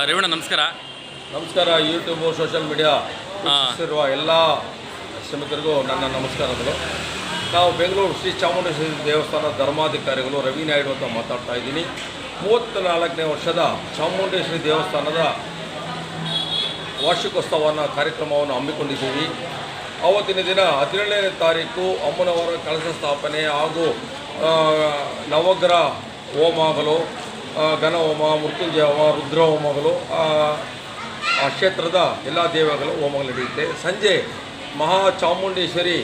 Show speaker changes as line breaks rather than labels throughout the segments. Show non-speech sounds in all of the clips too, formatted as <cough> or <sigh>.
ರೇವಣ್ಣ ನಮಸ್ಕಾರ.
ನಮಸ್ಕಾರ YouTube social media ಇರುವ ಎಲ್ಲ ಶ್ರಮಿಕರಿಗೂ ನನ್ನ ನಮಸ್ಕಾರಗಳು ನಾವು ಬೆಂಗಳೂರು ಶ್ರೀ ಚಾಮುಂಡೇಶ್ವರಿ ದೇವಸ್ಥಾನ ಧರ್ಮಾಧಿಕಾರಿಗಳು ರವಿ ನಾಯ್ಡು ಅಂತ ಮಾತಾಡ್ತಾ ಇದ್ದೀನಿ. ಮೂವತ್ತ ನಾಲ್ಕನೇ ವರ್ಷದ ಚಾಮುಂಡೇಶ್ವರಿ ದೇವಸ್ಥಾನದ ವಾರ್ಷಿಕೋತ್ಸವನ ಕಾರ್ಯಕ್ರಮವನ್ನು ಹಮ್ಮಿಕೊಂಡಿದ್ದೀವಿ. ಆವತ್ತಿನ ದಿನ ಹದಿನೇಳನೇ ತಾರೀಕು ಅಮ್ಮನವರ ಕಳಶ ಸ್ಥಾಪನೆ ಹಾಗೂ ನವಗ್ರಹ ಹೋಮಗಳು ಆ, ಘನ ಹೋಮ ಮೃತ್ಯುಂಜಯ ಹೋಮ ರುದ್ರ ಹೋಮಗಳು ಆ, ಕ್ಷೇತ್ರದ ಎಲ್ಲ ದೇವಗಳು ಹೋಮಗಳು ನಡೆಯುತ್ತೆ. ಸಂಜೆ ಮಹಾ ಚಾಮುಂಡೇಶ್ವರಿ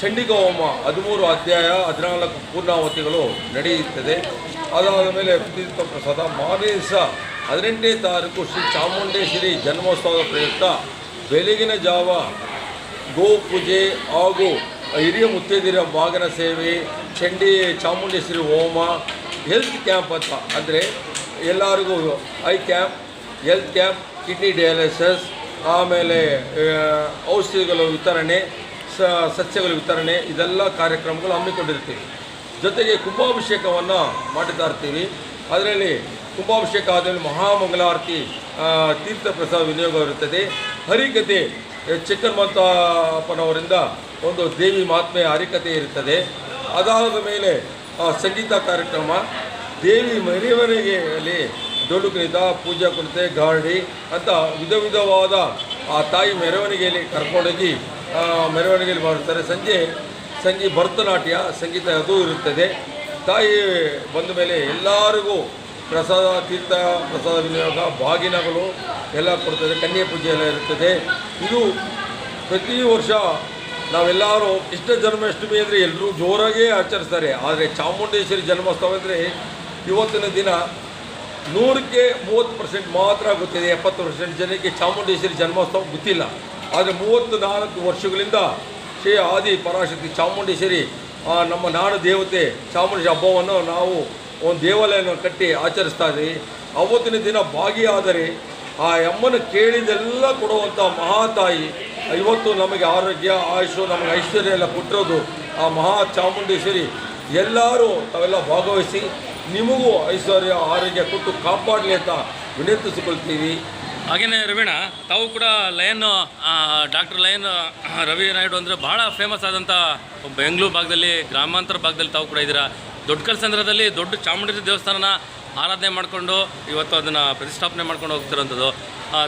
ಚಂಡಿಕ ಹೋಮ ಹದಿಮೂರು ಅಧ್ಯಾಯ ಹದಿನಾಲ್ಕು ಪೂರ್ಣಾವತಿಗಳು ನಡೆಯುತ್ತದೆ. ಅದಾದ ಮೇಲೆ ತೀರ್ಥ ಪ್ರಸಾದ ಮಾರನೇ ದಿವಸ ಹದಿನೆಂಟನೇ ತಾರೀಕು ಶ್ರೀ ಚಾಮುಂಡೇಶ್ವರಿ ಜನ್ಮೋತ್ಸವದ ಪ್ರಯುಕ್ತ ಬೆಳಗಿನ ಜಾವ ಗೋಪೂಜೆ ಹಾಗೂ ಹಿರಿಯ ಮುತ್ತೈದಿರ ಭಾಗನ ಸೇವೆ ಚಂಡಿ ಚಾಮುಂಡೇಶ್ವರಿ ಹೋಮ ಹೆಲ್ತ್ ಕ್ಯಾಂಪ್ ಅಂತ ಅಂದರೆ ಎಲ್ಲರಿಗೂ eye camp health camp kidney dialysis ಆಮೇಲೆ ಔಷಧಿಗಳ ವಿತರಣೆ ಸಸ್ಯಗಳ ವಿತರಣೆ, ಇದೆಲ್ಲ ಕಾರ್ಯಕ್ರಮಗಳು ಹಮ್ಮಿಕೊಂಡಿರ್ತೀವಿ. ಜೊತೆಗೆ ಕುಂಭಾಭಿಷೇಕವನ್ನು ಮಾಡುತ್ತಾ ಇರ್ತೀವಿ. ಅದರಲ್ಲಿ ಕುಂಭಾಭಿಷೇಕ ಆದಮೇಲೆ ಮಹಾಮಂಗಲಾರತಿ ತೀರ್ಥ ಪ್ರಸಾದ ವಿನಿಯೋಗ ಇರುತ್ತದೆ. ಹರಿಕತೆ ಚಿಕ್ಕನ್ಮಂತಪ್ಪನವರಿಂದ ಒಂದು ದೇವಿ ಮಾತ್ಮೆ ಹರಿಕತೆ ಇರುತ್ತದೆ ಅದಾದ ಮೇಲೆ ಸಂಗೀತ ಕಾರ್ಯಕ್ರಮ ದೇವಿ ಮೆರವಣಿಗೆಯಲ್ಲಿ ದೊಡ್ಡ ಕುಣಿತ ಪೂಜಾ ಕುಣಿತ ಗಾರ್ಡಿ ಅಂತ ವಿಧ ವಿಧವಾದ ಆ ತಾಯಿ ಮೆರವಣಿಗೆಯಲ್ಲಿ ಕರ್ಕೊಂಡೋಗಿ ಆ, ಮೆರವಣಿಗೆಯಲ್ಲಿ ಮಾಡುತ್ತಾರೆ. ಸಂಜೆ ಸಂಜೆ ಭರತನಾಟ್ಯ ಸಂಗೀತ ಅದು ಇರುತ್ತದೆ. ತಾಯಿ ಬಂದ ಮೇಲೆ ಎಲ್ಲರಿಗೂ ಪ್ರಸಾದ ತೀರ್ಥ ಪ್ರಸಾದ ವಿನಿಯೋಗ ಬಾಗಿನಗಳು ಎಲ್ಲ ಕೊಡ್ತದೆ. ಕನ್ಯೆ ಪೂಜೆ ಎಲ್ಲ ಇರುತ್ತದೆ. ಇದು ಪ್ರತಿ ವರ್ಷ ನಾವೆಲ್ಲರೂ ಕೃಷ್ಣ ಜನ್ಮಾಷ್ಟಮಿ ಅಂದರೆ ಎಲ್ಲರೂ ಜೋರಾಗೇ ಆಚರಿಸ್ತಾರೆ. ಆದರೆ ಚಾಮುಂಡೇಶ್ವರಿ ಜನ್ಮೋತ್ಸವ ಅಂದರೆ ಇವತ್ತಿನ ದಿನ ನೂರಕ್ಕೆ ಮೂವತ್ತು ಪರ್ಸೆಂಟ್ ಮಾತ್ರ ಗೊತ್ತಿದೆ ಎಪ್ಪತ್ತು ಪರ್ಸೆಂಟ್ ಜನಕ್ಕೆ ಚಾಮುಂಡೇಶ್ವರಿ ಜನ್ಮೋತ್ಸವ ಗೊತ್ತಿಲ್ಲ. ಆದರೆ ಮೂವತ್ತು ನಾಲ್ಕು ವರ್ಷಗಳಿಂದ ಶ್ರೀ ಆದಿ ಪರಾಶಕ್ತಿ ಚಾಮುಂಡೇಶ್ವರಿ ನಮ್ಮ ನಾಡು ದೇವತೆ ಚಾಮುಂಡೇಶ್ವರಿ ಹಬ್ಬವನ್ನು ನಾವು ಒಂದು ದೇವಾಲಯವನ್ನು ಕಟ್ಟಿ ಆಚರಿಸ್ತಾ ಇದ್ದೀವಿ ಅವತ್ತಿನ ದಿನ ಭಾಗಿಯಾದರೆ ಆ ಅಮ್ಮನ ಕೇಳಿದೆಲ್ಲ ಕೊಡುವಂಥ ಮಹಾತಾಯಿ ಇವತ್ತು ನಮಗೆ ಆರೋಗ್ಯ, ಆಯುಷು, ನಮಗೆ ಐಶ್ವರ್ಯ ಎಲ್ಲ ಕೊಟ್ಟಿರೋದು ಆ ಮಹಾ ಚಾಮುಂಡೇಶ್ವರಿ. ಎಲ್ಲರೂ ತಾವೆಲ್ಲ ಭಾಗವಹಿಸಿ ನಿಮಗೂ ಐಶ್ವರ್ಯ, ಆರೋಗ್ಯ ಕೊಟ್ಟು ಕಾಪಾಡಲಿ ಅಂತ ವಿನಂತಿಸಿಕೊಳ್ತೀವಿ.
ಹಾಗೇನೆ ರವೀಣ ತಾವು ಕೂಡ lion doctor lion Ravi Naidu ಅಂದರೆ ಭಾಳ ಫೇಮಸ್ ಆದಂಥ ಬೆಂಗಳೂರು ಭಾಗದಲ್ಲಿ ಗ್ರಾಮಾಂತರ ಭಾಗದಲ್ಲಿ ತಾವು ಕೂಡ ಇದ್ದೀರಾ? ದೊಡ್ಡ ಕಲ್ಸಂದ್ರದಲ್ಲಿ ದೊಡ್ಡ ಚಾಮುಂಡೇಶ್ವರಿ ದೇವಸ್ಥಾನನ ಆರಾಧನೆ ಮಾಡಿಕೊಂಡು ಇವತ್ತು ಅದನ್ನು ಪ್ರತಿಷ್ಠಾಪನೆ ಮಾಡ್ಕೊಂಡು ಹೋಗ್ತಿರೋಂಥದ್ದು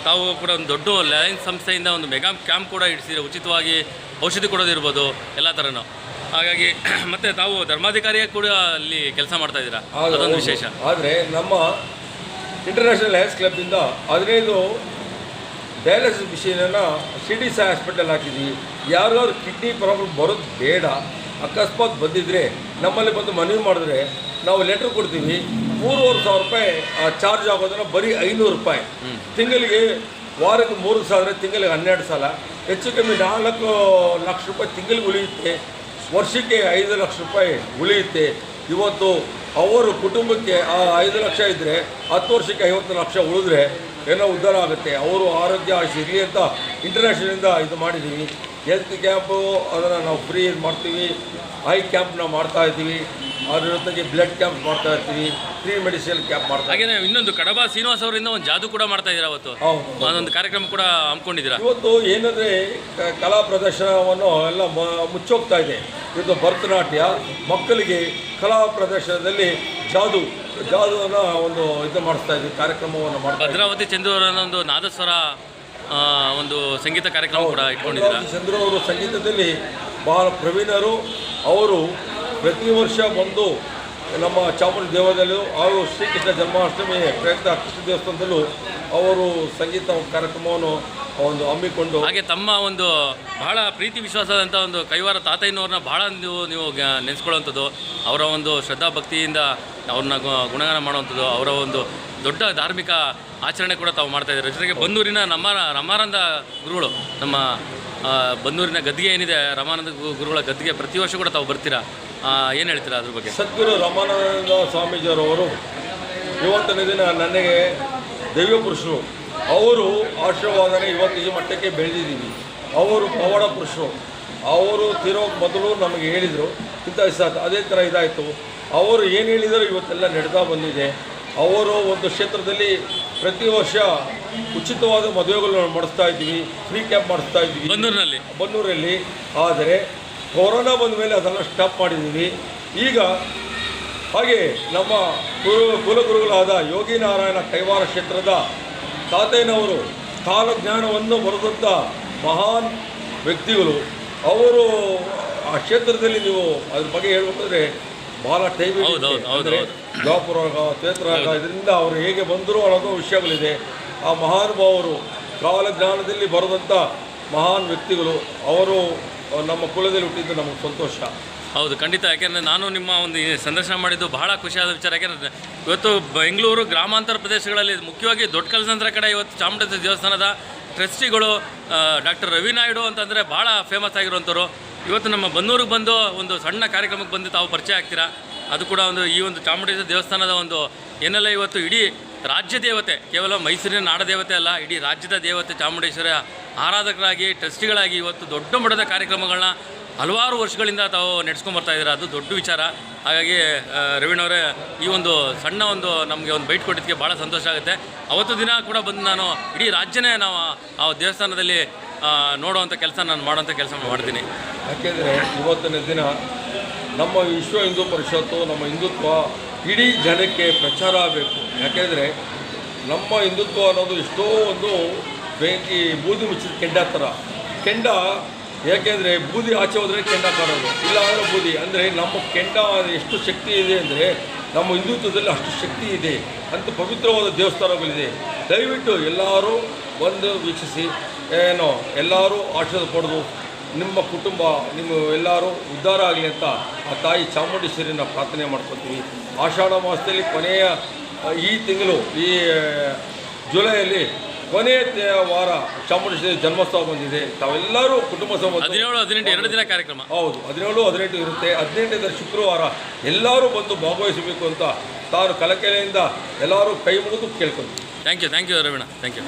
ತಾವು ಕೂಡ ಒಂದು ದೊಡ್ಡ ಲಯನ್ ಸಂಸ್ಥೆಯಿಂದ ಒಂದು ಮೆಗಾ ಕ್ಯಾಂಪ್ ಕೂಡ ಇಡಿಸಿದ್ರೆ ಉಚಿತವಾಗಿ ಔಷಧಿ ಕೊಡೋದಿರ್ಬೋದು ಎಲ್ಲ ಥರನೂ ಹಾಗಾಗಿ <clears throat> ಮತ್ತು ತಾವು ಧರ್ಮಾಧಿಕಾರಿಯಾಗಿ ಕೂಡ ಅಲ್ಲಿ ಕೆಲಸ ಮಾಡ್ತಾ ಇದ್ದೀರಾ? ಅದೊಂದು ವಿಶೇಷ.
ಆದರೆ ನಮ್ಮ ಇಂಟರ್ನ್ಯಾಷನಲ್ ಹೆಲ್ತ್ ಕ್ಲಬ್ಬಿಂದ ಹದಿನೈದು ಡಯಾಲಿಸಿಸ್ ಮಿಷಿನನ್ನು ಸಿ ಡಿ ಸಿ ಹಾಸ್ಪಿಟಲ್ ಹಾಕಿದ್ದೀವಿ ಯಾರಿಗಾದ್ರು ಕಿಡ್ನಿ ಪ್ರಾಬ್ಲಮ್ ಬರೋದು ಬೇಡ. ಅಕಸ್ಮಾತ್ ಬಂದಿದ್ದರೆ ನಮ್ಮಲ್ಲಿ ಬಂದು ಮನವಿ ಮಾಡಿದ್ರೆ ನಾವು ಲೆಟ್ರ್ ಕೊಡ್ತೀವಿ. ಮೂರುವರೆ ಸಾವಿರ ರೂಪಾಯಿ ಚಾರ್ಜ್ ಆಗೋದನ್ನು ಬರೀ ಐನೂರು ರೂಪಾಯಿ. ತಿಂಗಳಿಗೆ ವಾರಕ್ಕೆ ಮೂರು ಸಾವಿರ ತಿಂಗಳಿಗೆ ಹನ್ನೆರಡು ಸಲ. ಹೆಚ್ಚು ಕಮ್ಮಿ ನಾಲ್ಕು ಲಕ್ಷ ರೂಪಾಯಿ ತಿಂಗಳಿಗೆ ಉಳಿಯುತ್ತೆ. ವರ್ಷಕ್ಕೆ ಐದು ಲಕ್ಷ ರೂಪಾಯಿ ಉಳಿಯುತ್ತೆ. ಇವತ್ತು ಅವರು ಕುಟುಂಬಕ್ಕೆ ಆ ಐದು ಲಕ್ಷ ಇದ್ದರೆ ಹತ್ತು ವರ್ಷಕ್ಕೆ ಐವತ್ತು ಲಕ್ಷ ಉಳಿದ್ರೆ ಏನೋ ಉದ್ಧಾರ ಆಗುತ್ತೆ. ಅವರು ಆರೋಗ್ಯ ಸಿಗಲಿ ಅಂತ ಇಂಟರ್ನ್ಯಾಷನಲಿಂದ ಇದು ಮಾಡಿದ್ದೀವಿ ಹೆಲ್ತ್ ಕ್ಯಾಂಪು ಅದನ್ನು ನಾವು ಫ್ರೀ ಮಾಡ್ತೀವಿ. ಐ ಕ್ಯಾಂಪ್ನ ಮಾಡ್ತಾ ಇದ್ದೀವಿ. ಅದ್ರ ಜೊತೆಗೆ ಬ್ಲಡ್ ಕ್ಯಾಂಪ್ ಮಾಡ್ತಾ ಇರ್ತೀವಿ ಫ್ರೀ ಮೆಡಿಸಿನ್ ಕ್ಯಾಂಪ್ ಮಾಡ್ತಾ
ಹಾಗೇನೆ ಇನ್ನೊಂದು ಕಡಬ ಶ್ರೀನಿವಾಸ ಅವರಿಂದ ಒಂದು ಜಾದು ಕೂಡ ಮಾಡ್ತಾ ಇದ್ದೀರಾ ಅವತ್ತು?
ಹೌದು.
ಅದೊಂದು ಕಾರ್ಯಕ್ರಮ ಕೂಡ ಹಮ್ಮಿಕೊಂಡಿದ್ದೀರಾ?
ಇವತ್ತು ಏನಂದರೆ ಕಲಾ ಪ್ರದರ್ಶನವನ್ನು ಎಲ್ಲ ಮುಚ್ಚೋಗ್ತಾ ಇದೆ. ಇವತ್ತು ಭರತನಾಟ್ಯ ಮಕ್ಕಳಿಗೆ ಕಲಾ ಪ್ರದರ್ಶನದಲ್ಲಿ ಜಾದು ಜಾದುವನ್ನ ಒಂದು ಇದು ಮಾಡಿಸ್ತಾ ಇದ್ದೀವಿ ಕಾರ್ಯಕ್ರಮವನ್ನು ಮಾಡ್ತಾ
ಭದ್ರಾವತಿ ಅವರ ಒಂದು ನಾದಸ್ವರ ಒಂದು ಸಂಗೀತ ಕಾರ್ಯಕ್ರಮ ಕೂಡ ಇಟ್ಕೊಂಡಿದ್ದೀರಾ?
ಚಂದ್ರ ಅವರು ಸಂಗೀತದಲ್ಲಿ ಬಹಳ ಪ್ರವೀಣರು. ಅವರು ಪ್ರತಿ ವರ್ಷ ಬಂದು ನಮ್ಮ ಚಾಮುಂಡಿ ದೇವಾಲಯದಲ್ಲೂ ಹಾಗೂ ಶ್ರೀಕೃಷ್ಣ ಜನ್ಮಾಷ್ಟಮಿ, ಪ್ರಯುಕ್ತ ಕೃಷ್ಣ ದೇವಸ್ಥಾನದಲ್ಲೂ ಅವರು ಸಂಗೀತ ಕಾರ್ಯಕ್ರಮವನ್ನು ಒಂದು ಹಮ್ಮಿಕೊಂಡು
ಹಾಗೆ ತಮ್ಮ ಒಂದು ಬಹಳ ಪ್ರೀತಿ ವಿಶ್ವಾಸದಂಥ ಒಂದು ಕೈವಾರ ತಾತಯ್ಯನವ್ರನ್ನ ಬಹಳ ನೀವು ನೀವು ನೆನೆಸ್ಕೊಳ್ಳುವಂಥದ್ದು. ಅವರ ಒಂದು ಶ್ರದ್ಧಾ ಭಕ್ತಿಯಿಂದ ಅವ್ರನ್ನ ಗುಣಗಾನ ಮಾಡುವಂಥದ್ದು. ಅವರ ಒಂದು ದೊಡ್ಡ ಧಾರ್ಮಿಕ ಆಚರಣೆ ಕೂಡ ತಾವು ಮಾಡ್ತಾ ಇದ್ದಾರೆ. ಜೊತೆಗೆ ಬಂದೂರಿನ ನಮ್ಮ ರಮಾನಂದ ಗುರುಗಳು, ನಮ್ಮ ಬಂದೂರಿನ ಗದ್ದಿಗೆ ಏನಿದೆ, ರಮಾನಂದ ಗುರುಗಳ ಗದ್ದಿಗೆ ಪ್ರತಿ ವರ್ಷ ಕೂಡ ತಾವು ಬರ್ತೀರಾ? ಏನು ಹೇಳ್ತೀರಾ ಅದ್ರ ಬಗ್ಗೆ?
ಸದ್ಗುರು ರಮಾನಂದ ಸ್ವಾಮೀಜಿಯವರವರು ಇವತ್ತಿನ ದಿನ ನನಗೆ ದೈವ ಪುರುಷರು. ಅವರು ಆಶೀರ್ವಾದನೆ ಇವತ್ತು ಈ ಮಟ್ಟಕ್ಕೆ ಬೆಳೆದಿದ್ದೀವಿ. ಅವರು ಪವಾಡ ಪುರುಷರು. ಅವರು ತಿರೋ ಮೊದಲು ನಮಗೆ ಹೇಳಿದರು, ಇಂಥ ಅದೇ ಥರ ಇದಾಯಿತು. ಅವರು ಏನು ಹೇಳಿದರೂ ಇವತ್ತೆಲ್ಲ ನಡೆದಾ ಬಂದಿದೆ. ಅವರು ಒಂದು ಕ್ಷೇತ್ರದಲ್ಲಿ ಪ್ರತಿ ವರ್ಷ ಉಚಿತವಾದ ಮದುವೆಗಳನ್ನು ಮಾಡಿಸ್ತಾ ಇದ್ದೀವಿ ಫ್ರೀ ಕ್ಯಾಂಪ್ ಮಾಡಿಸ್ತಾ ಇದ್ದೀವಿ.
ಬನ್ನೂರಿನಲ್ಲಿ?
ಬನ್ನೂರಲ್ಲಿ ಆದರೆ ಕೊರೋನಾ ಬಂದ ಮೇಲೆ ಅದನ್ನು ಸ್ಟಾಪ್ ಮಾಡಿದ್ದೀವಿ. ಈಗ ಹಾಗೆ ನಮ್ಮ ಗುರು ಕುಲಗುರುಗಳಾದ ಯೋಗಿ ನಾರಾಯಣ ಕೈವಾರ ಕ್ಷೇತ್ರದ ತಾತಯ್ಯನವರು ಕಾಲಜ್ಞಾನವನ್ನು ಬರೆದಂಥ ಮಹಾನ್ ವ್ಯಕ್ತಿಗಳು. ಅವರು ಆ ಕ್ಷೇತ್ರದಲ್ಲಿ ನೀವು ಅದ್ರ ಬಗ್ಗೆ ಹೇಳ್ಬೇಕಂದ್ರೆ ಭಾಳ ಟೈಮ್
ಹೌದು, ಹೌದು, ಹೌದು,
ಅಂದರೆ
ಹೌದು.
ದ್ವಾಪರಾಗ ತ್ರೇತರಾಗ ಇದರಿಂದ ಅವರು ಹೇಗೆ ಬಂದರು ಅನ್ನೋದು ವಿಷಯಗಳಿದೆ. ಆ ಮಹಾನುಭಾವರು ಕಾಲಜ್ಞಾನದಲ್ಲಿ ಬರೆದಂಥ ಮಹಾನ್ ವ್ಯಕ್ತಿಗಳು ಅವರು ನಮ್ಮ ಕುಲದಲ್ಲಿ ಹುಟ್ಟಿದ್ದು ನಮಗೆ ಸಂತೋಷ.
ಹೌದು ಖಂಡಿತ. ಯಾಕೆಂದರೆ ನಾನು ನಿಮ್ಮ ಒಂದು ಸಂದರ್ಶನ ಮಾಡಿದ್ದು ಬಹಳ ಖುಷಿಯಾದ ವಿಚಾರ. ಯಾಕೆಂದರೆ ಇವತ್ತು ಬೆಂಗಳೂರು ಗ್ರಾಮಾಂತರ ಪ್ರದೇಶಗಳಲ್ಲಿ ಮುಖ್ಯವಾಗಿ ದೊಡ್ಡ ಕಲಸಂದ್ರ ಕಡೆ ಇವತ್ತು ಚಾಮುಂಡೇಶ್ವರಿ ದೇವಸ್ಥಾನದ ಟ್ರಸ್ಟಿಗಳು ಡಾಕ್ಟರ್ ರವಿ ನಾಯ್ಡು ಅಂತಂದರೆ ಭಾಳ ಫೇಮಸ್ ಆಗಿರುವಂಥವ್ರು. ಇವತ್ತು ನಮ್ಮ ಬನ್ನೂರಿಗೆ ಬಂದು ಒಂದು ಸಣ್ಣ ಕಾರ್ಯಕ್ರಮಕ್ಕೆ ಬಂದು ತಾವು ಪರಿಚಯ ಆಗ್ತೀರಾ? ಅದು ಕೂಡ ಒಂದು ಈ ಒಂದು ಚಾಮುಂಡೇಶ್ವರಿ ದೇವಸ್ಥಾನದ ಒಂದು ಏನೆಲ್ಲ ಇವತ್ತು ಇಡೀ ರಾಜ್ಯ ದೇವತೆ, ಕೇವಲ ಮೈಸೂರಿನ ನಾಡ ದೇವತೆ ಅಲ್ಲ, ಇಡೀ ರಾಜ್ಯದ ದೇವತೆ ಚಾಮುಂಡೇಶ್ವರ ಆರಾಧಕರಾಗಿ, ಟ್ರಸ್ಟಿಗಳಾಗಿ ಇವತ್ತು ದೊಡ್ಡ ಮಟ್ಟದ ಕಾರ್ಯಕ್ರಮಗಳನ್ನ ಹಲವಾರು ವರ್ಷಗಳಿಂದ ತಾವು ನಡೆಸ್ಕೊಂಡು ಬರ್ತಾ ಇದ್ದಾರೆ? ಅದು ದೊಡ್ಡ ವಿಚಾರ. ಹಾಗಾಗಿ ರವೀಣವರೇ ಈ ಒಂದು ಸಣ್ಣ ಒಂದು ನಮಗೆ ಒಂದು ಬೈಟ್ ಕೊಟ್ಟಿದ್ದಕ್ಕೆ ಭಾಳ ಸಂತೋಷ ಆಗುತ್ತೆ. ಅವತ್ತು ದಿನ ಕೂಡ ಬಂದು ನಾನು ಇಡೀ ರಾಜ್ಯನೇ ನಾವು ಆ ದೇವಸ್ಥಾನದಲ್ಲಿ ನೋಡುವಂಥ ಕೆಲಸ ನಾನು ಮಾಡೋವಂಥ ಕೆಲಸ ಮಾಡ್ತೀನಿ.
ಯಾಕೆಂದರೆ ಇವತ್ತಿನ ದಿನ ನಮ್ಮ ವಿಶ್ವ ಹಿಂದೂ ಪರಿಷತ್ತು, ನಮ್ಮ ಹಿಂದುತ್ವ ಇಡೀ ಜನಕ್ಕೆ ಪ್ರಚಾರ ಆಗಬೇಕು. ಯಾಕೆಂದರೆ ನಮ್ಮ ಹಿಂದುತ್ವ ಅನ್ನೋದು ಎಷ್ಟೋ ಒಂದು ಬೆಂಕಿ, ಬೂದಿ ಮುಚ್ಚಿದ ಕೆಂಡ ಥರ ಕೆಂಡ ಯಾಕೆಂದರೆ ಬೂದಿ ಆಚೆ ಹೋದರೆ ಕೆಂಡ ಕಾಣೋದು ಇಲ್ಲ ಅಂದರೆ ಬೂದಿ. ಅಂದರೆ ನಮ್ಮ ಕೆಂಡ ಎಷ್ಟು ಶಕ್ತಿ ಇದೆ ಅಂದರೆ ನಮ್ಮ ಹಿಂದುತ್ವದಲ್ಲಿ ಅಷ್ಟು ಶಕ್ತಿ ಇದೆ ಅಂತ ಪವಿತ್ರವಾದ ದೇವಸ್ಥಾನಗಳಿದೆ. ದಯವಿಟ್ಟು ಎಲ್ಲರೂ ಬಂದು ವೀಕ್ಷಿಸಿ. ಏನೋ ಎಲ್ಲರೂ ಆಶೀರ್ವಾದ ಪಡೆದು ನಿಮ್ಮ ಕುಟುಂಬ ನಿಮ್ಮ ಎಲ್ಲರೂ ಉದ್ಧಾರ ಆಗಲಿ ಅಂತ ಆ ತಾಯಿ ಚಾಮುಂಡೇಶ್ವರಿನ ಪ್ರಾರ್ಥನೆ ಮಾಡ್ಕೊತೀವಿ. ಆಷಾಢ ಮಾಸದಲ್ಲಿ ಕೊನೆಯ ಈ ತಿಂಗಳು ಈ ಜುಲೈಯಲ್ಲಿ ಕೊನೆಯ ವಾರ ಚಾಮುಂಡೇಶ್ವರಿ ಜನ್ಮೋತ್ಸವ ಬಂದಿದೆ. ತಾವೆಲ್ಲರೂ ಕುಟುಂಬ
ಹದಿನೇಳು ಹದಿನೆಂಟು ಎರಡು ದಿನ ಕಾರ್ಯಕ್ರಮ.
ಹೌದು ಹದಿನೇಳು ಹದಿನೆಂಟು ಇರುತ್ತೆ. ಹದಿನೆಂಟನೇ ಶುಕ್ರವಾರ ಎಲ್ಲರೂ ಬಂದು ಭಾಗವಹಿಸಬೇಕು ಅಂತ ತಾನು ಕಲಕೆಲೆಯಿಂದ ಎಲ್ಲರೂ ಕೈ ಮುಗಿದು ಕೇಳ್ಕೊತೀವಿ.
Thank you thank you Raveena thank you.